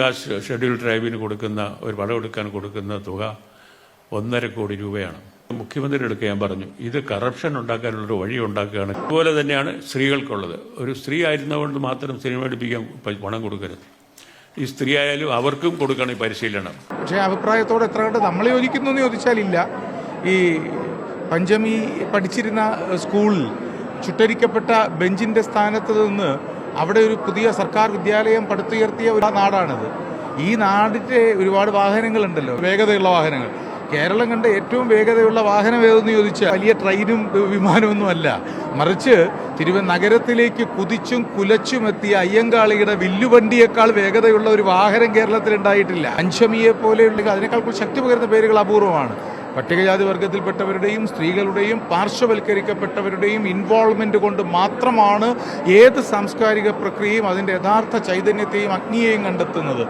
Caste schedule ട്രൈബിന് കൊടുക്കുന്ന ഒരു പടമെടുക്കാൻ കൊടുക്കുന്ന തുക ഒന്നര കോടി രൂപയാണ്. മുഖ്യമന്ത്രി എടുക്കുക ഞാൻ പറഞ്ഞു ഇത് കറപ്ഷൻ ഉണ്ടാക്കാനുള്ളൊരു വഴി ഉണ്ടാക്കുകയാണ്. അതുപോലെ തന്നെയാണ് സ്ത്രീകൾക്കുള്ളത്. ഒരു സ്ത്രീ ആയിരുന്നതുകൊണ്ട് മാത്രം സിനിമ പഠിപ്പിക്കാൻ പണം കൊടുക്കരുത്. ഈ സ്ത്രീ ആയാലും അവർക്കും കൊടുക്കണം ഈ പരിശീലനം. പക്ഷേ അഭിപ്രായത്തോടെ എത്ര കണ്ട് നമ്മൾ യോജിക്കുന്നു എന്ന് ചോദിച്ചാലില്ല ഈ പഞ്ചമി പഠിച്ചിരുന്ന സ്കൂളിൽ ചുട്ടരിക്കപ്പെട്ട ബെഞ്ചിന്റെ സ്ഥാനത്ത് നിന്ന് അവിടെ ഒരു പുതിയ സർക്കാർ വിദ്യാലയം പടുത്തുയർത്തിയ ഒരു നാടാണിത്. ഈ നാടിന്റെ ഒരുപാട് വാഹനങ്ങളുണ്ടല്ലോ വേഗതയുള്ള വാഹനങ്ങൾ. കേരളം കണ്ട ഏറ്റവും വേഗതയുള്ള വാഹനം ഏതെന്ന് ചോദിച്ചാൽ വലിയ ട്രെയിനും വിമാനമൊന്നുമല്ല മറിച്ച് തിരുവ നഗരത്തിലേക്ക് കുതിച്ചും കുലച്ചും എത്തിയ അയ്യങ്കാളിയുടെ വില്ലുവണ്ടിയേക്കാൾ വേഗതയുള്ള ഒരു വാഹനം കേരളത്തിൽ ഉണ്ടായിട്ടില്ല. അഞ്ചമിയെ പോലെയുള്ള അതിനേക്കാൾ ശക്തി പകരുന്ന പേരുകൾ അപൂർവമാണ്. പട്ടികജാതി വർഗത്തിൽപ്പെട്ടവരുടെയും സ്ത്രീകളുടെയും പാർശ്വവൽക്കരിക്കപ്പെട്ടവരുടെയും ഇൻവോൾവ്മെന്റ് കൊണ്ട് മാത്രമാണ് ഏത് സാംസ്കാരിക പ്രക്രിയയും അതിന്റെ യഥാർത്ഥ ചൈതന്യത്തെയും അഗ്നിയെയും കണ്ടെത്തുന്നത്.